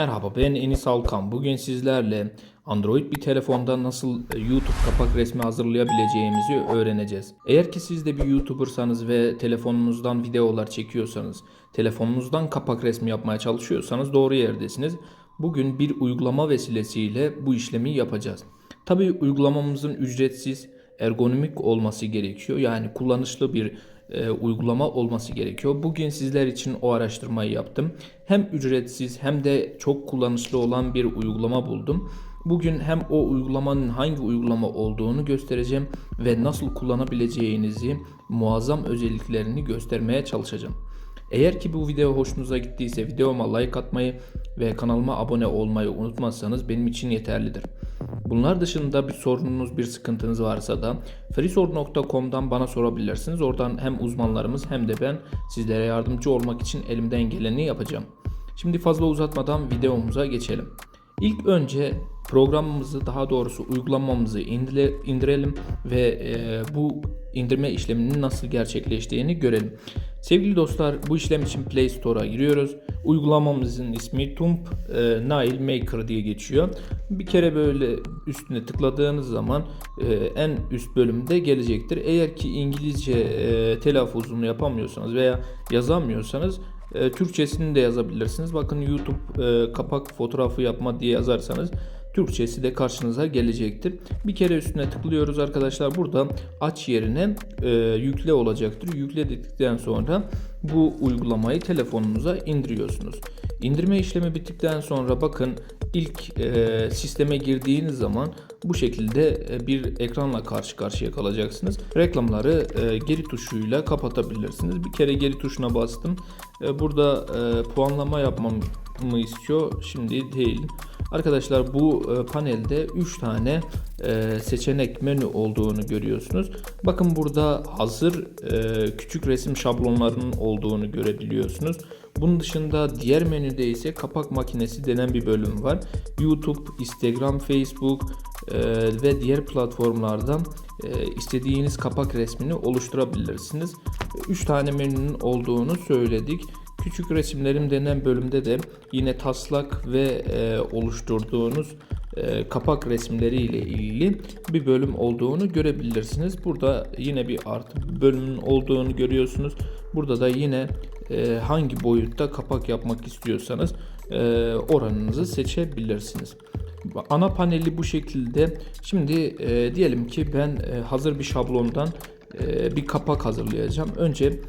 Merhaba ben Enis Alkan. Bugün sizlerle Android bir telefonda nasıl e, YouTube kapak resmi hazırlayabileceğimizi öğreneceğiz. Eğer ki siz de bir YouTuber'sanız ve telefonunuzdan videolar çekiyorsanız, telefonunuzdan kapak resmi yapmaya çalışıyorsanız doğru yerdesiniz. Bugün bir uygulama vesilesiyle bu işlemi yapacağız. Tabii uygulamamızın ücretsiz, ergonomik olması gerekiyor. Yani kullanışlı bir e, uygulama olması gerekiyor. Bugün sizler için o araştırmayı yaptım. Hem ücretsiz hem de çok kullanışlı olan bir uygulama buldum. Bugün hem o uygulamanın hangi uygulama olduğunu göstereceğim ve nasıl kullanabileceğinizi, muazzam özelliklerini göstermeye çalışacağım. Eğer ki bu video hoşunuza gittiyse videoma like atmayı ve kanalıma abone olmayı unutmazsanız benim için yeterlidir. Bunlar dışında bir sorununuz, bir sıkıntınız varsa da freesor.com'dan bana sorabilirsiniz. Oradan hem uzmanlarımız hem de ben sizlere yardımcı olmak için elimden geleni yapacağım. Şimdi fazla uzatmadan videomuza geçelim. İlk önce programımızı daha doğrusu uygulamamızı indire, indirelim ve e, bu indirme işleminin nasıl gerçekleştiğini görelim. Sevgili dostlar bu işlem için Play Store'a giriyoruz. Uygulamamızın ismi Tump e, Nail Maker diye geçiyor. Bir kere böyle üstüne tıkladığınız zaman e, en üst bölümde gelecektir. Eğer ki İngilizce e, telaffuzunu yapamıyorsanız veya yazamıyorsanız e, Türkçesini de yazabilirsiniz. Bakın YouTube e, kapak fotoğrafı yapma diye yazarsanız Türkçesi de karşınıza gelecektir. Bir kere üstüne tıklıyoruz arkadaşlar. Burada aç yerine e, yükle olacaktır. Yükle dedikten sonra bu uygulamayı telefonunuza indiriyorsunuz. İndirme işlemi bittikten sonra bakın ilk e, sisteme girdiğiniz zaman bu şekilde e, bir ekranla karşı karşıya kalacaksınız. Reklamları e, geri tuşuyla kapatabilirsiniz. Bir kere geri tuşuna bastım. E, burada e, puanlama yapmamı istiyor. Şimdi değil. Arkadaşlar bu e, panelde 3 tane e, seçenek menü olduğunu görüyorsunuz. Bakın burada hazır küçük resim şablonlarının olduğunu görebiliyorsunuz. Bunun dışında diğer menüde ise kapak makinesi denen bir bölüm var. YouTube, Instagram, Facebook ve diğer platformlardan istediğiniz kapak resmini oluşturabilirsiniz. 3 tane menünün olduğunu söyledik. Küçük resimlerim denen bölümde de yine taslak ve e, oluşturduğunuz e, kapak resimleri ile ilgili bir bölüm olduğunu görebilirsiniz. Burada yine bir artı bölümün olduğunu görüyorsunuz. Burada da yine e, hangi boyutta kapak yapmak istiyorsanız e, oranınızı seçebilirsiniz. Ana paneli bu şekilde. Şimdi e, diyelim ki ben e, hazır bir şablondan bir kapak hazırlayacağım. Önce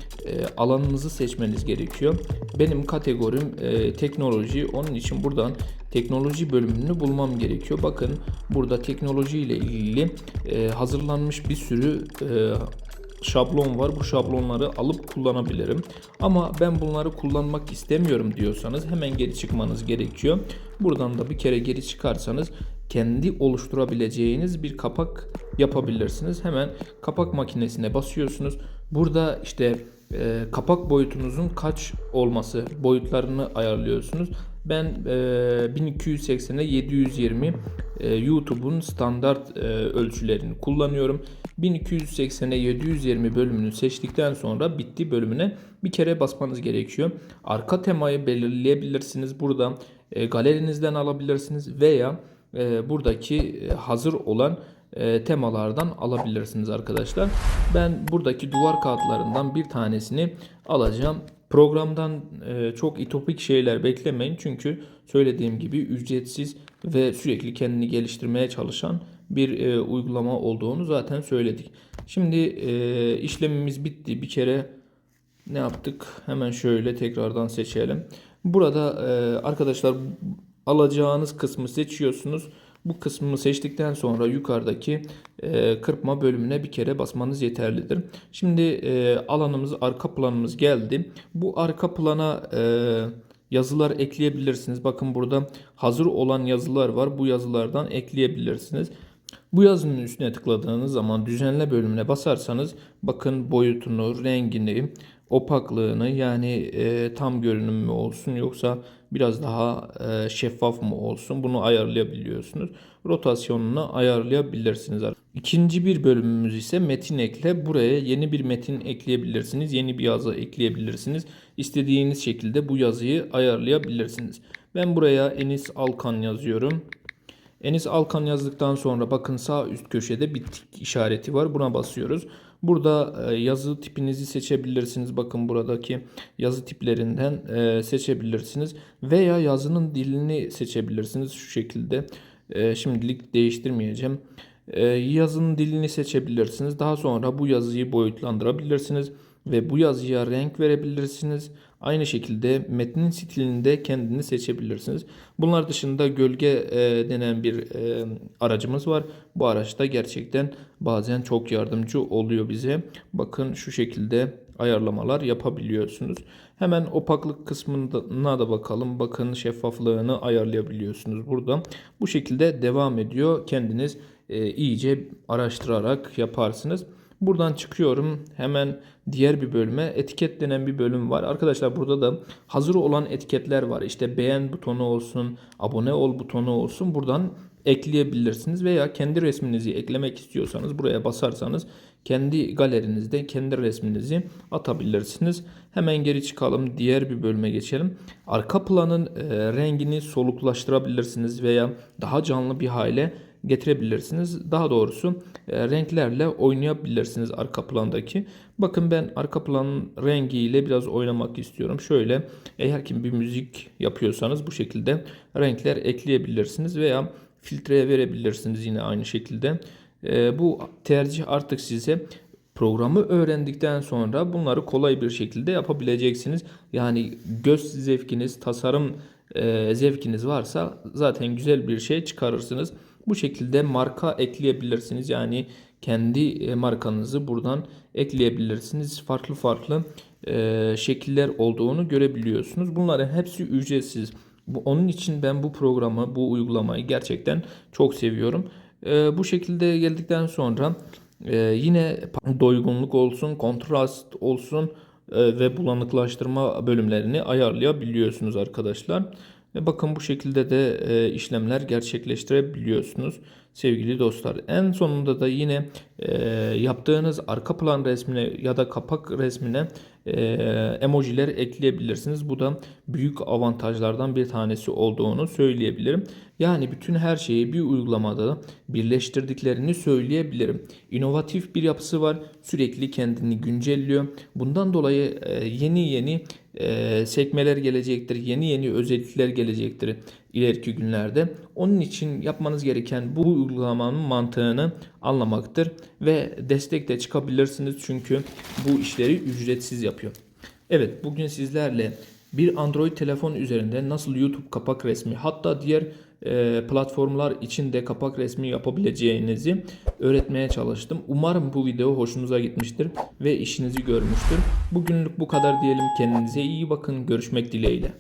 alanınızı seçmeniz gerekiyor. Benim kategorim teknoloji. Onun için buradan teknoloji bölümünü bulmam gerekiyor. Bakın burada teknoloji ile ilgili hazırlanmış bir sürü şablon var. Bu şablonları alıp kullanabilirim. Ama ben bunları kullanmak istemiyorum diyorsanız hemen geri çıkmanız gerekiyor. Buradan da bir kere geri çıkarsanız kendi oluşturabileceğiniz bir kapak yapabilirsiniz. Hemen kapak makinesine basıyorsunuz. Burada işte e, kapak boyutunuzun kaç olması boyutlarını ayarlıyorsunuz. Ben e, 1280'e 720 e, YouTube'un standart e, ölçülerini kullanıyorum. 1280'e 720 bölümünü seçtikten sonra bitti bölümüne bir kere basmanız gerekiyor. Arka temayı belirleyebilirsiniz. Burada e, galerinizden alabilirsiniz veya e, buradaki e, hazır olan e, temalardan alabilirsiniz arkadaşlar. Ben buradaki duvar kağıtlarından bir tanesini alacağım. Programdan e, çok itopik şeyler beklemeyin çünkü söylediğim gibi ücretsiz ve sürekli kendini geliştirmeye çalışan bir e, uygulama olduğunu zaten söyledik. Şimdi işlemimiz bitti. Bir kere ne yaptık? Hemen şöyle tekrardan seçelim. Burada arkadaşlar alacağınız kısmı seçiyorsunuz. Bu kısmını seçtikten sonra yukarıdaki e, kırpma bölümüne bir kere basmanız yeterlidir. Şimdi e, alanımız arka planımız geldi. Bu arka plana e, yazılar ekleyebilirsiniz. Bakın burada hazır olan yazılar var. Bu yazılardan ekleyebilirsiniz. Bu yazının üstüne tıkladığınız zaman düzenle bölümüne basarsanız bakın boyutunu, rengini, opaklığını yani e, tam görünüm mü olsun yoksa biraz daha e, şeffaf mı olsun bunu ayarlayabiliyorsunuz. Rotasyonunu ayarlayabilirsiniz. İkinci bir bölümümüz ise metin ekle. Buraya yeni bir metin ekleyebilirsiniz. Yeni bir yazı ekleyebilirsiniz. İstediğiniz şekilde bu yazıyı ayarlayabilirsiniz. Ben buraya Enis Alkan yazıyorum. Enis Alkan yazdıktan sonra bakın sağ üst köşede bir tik işareti var. Buna basıyoruz. Burada e, yazı tipinizi seçebilirsiniz. Bakın buradaki yazı tiplerinden e, seçebilirsiniz. Veya yazının dilini seçebilirsiniz şu şekilde. E, Şimdilik değiştirmeyeceğim. Yazının dilini seçebilirsiniz. Daha sonra bu yazıyı boyutlandırabilirsiniz ve bu yazıya renk verebilirsiniz. Aynı şekilde metnin stilini de kendini seçebilirsiniz. Bunlar dışında gölge e, denen bir e, aracımız var. Bu araçta gerçekten bazen çok yardımcı oluyor bize. Bakın şu şekilde ayarlamalar yapabiliyorsunuz. Hemen opaklık kısmına da bakalım. Bakın şeffaflığını ayarlayabiliyorsunuz burada. Bu şekilde devam ediyor. Kendiniz e, iyice araştırarak yaparsınız. Buradan çıkıyorum. Hemen diğer bir bölüme etiket denen bir bölüm var. Arkadaşlar burada da hazır olan etiketler var. İşte beğen butonu olsun, abone ol butonu olsun. Buradan ekleyebilirsiniz veya kendi resminizi eklemek istiyorsanız buraya basarsanız kendi galerinizde kendi resminizi atabilirsiniz. Hemen geri çıkalım. Diğer bir bölüme geçelim. Arka planın e, rengini soluklaştırabilirsiniz veya daha canlı bir hale getirebilirsiniz. Daha doğrusu e, renklerle oynayabilirsiniz arka plandaki. Bakın ben arka planın rengiyle biraz oynamak istiyorum. Şöyle eğer ki bir müzik yapıyorsanız bu şekilde renkler ekleyebilirsiniz veya filtreye verebilirsiniz yine aynı şekilde. E, bu tercih artık size Programı öğrendikten sonra bunları kolay bir şekilde yapabileceksiniz. Yani göz zevkiniz, tasarım e, zevkiniz varsa zaten güzel bir şey çıkarırsınız. Bu şekilde marka ekleyebilirsiniz. Yani kendi e, markanızı buradan ekleyebilirsiniz. Farklı farklı e, şekiller olduğunu görebiliyorsunuz. Bunların hepsi ücretsiz. Onun için ben bu programı, bu uygulamayı gerçekten çok seviyorum. E, bu şekilde geldikten sonra yine doygunluk olsun, kontrast olsun ve bulanıklaştırma bölümlerini ayarlayabiliyorsunuz arkadaşlar. Ve bakın bu şekilde de e, işlemler gerçekleştirebiliyorsunuz sevgili dostlar. En sonunda da yine e, yaptığınız arka plan resmine ya da kapak resmine emojiler ekleyebilirsiniz. Bu da büyük avantajlardan bir tanesi olduğunu söyleyebilirim. Yani bütün her şeyi bir uygulamada birleştirdiklerini söyleyebilirim. İnovatif bir yapısı var. Sürekli kendini güncelliyor. Bundan dolayı e, yeni yeni e, sekmeler gelecektir. Yeni yeni özellikler gelecektir ileriki günlerde. Onun için yapmanız gereken bu uygulamanın mantığını anlamaktır ve destek de çıkabilirsiniz çünkü bu işleri ücretsiz yapıyor. Evet bugün sizlerle bir Android telefon üzerinde nasıl YouTube kapak resmi hatta diğer e, platformlar için de kapak resmi yapabileceğinizi öğretmeye çalıştım. Umarım bu video hoşunuza gitmiştir ve işinizi görmüştür. Bugünlük bu kadar diyelim. Kendinize iyi bakın. Görüşmek dileğiyle.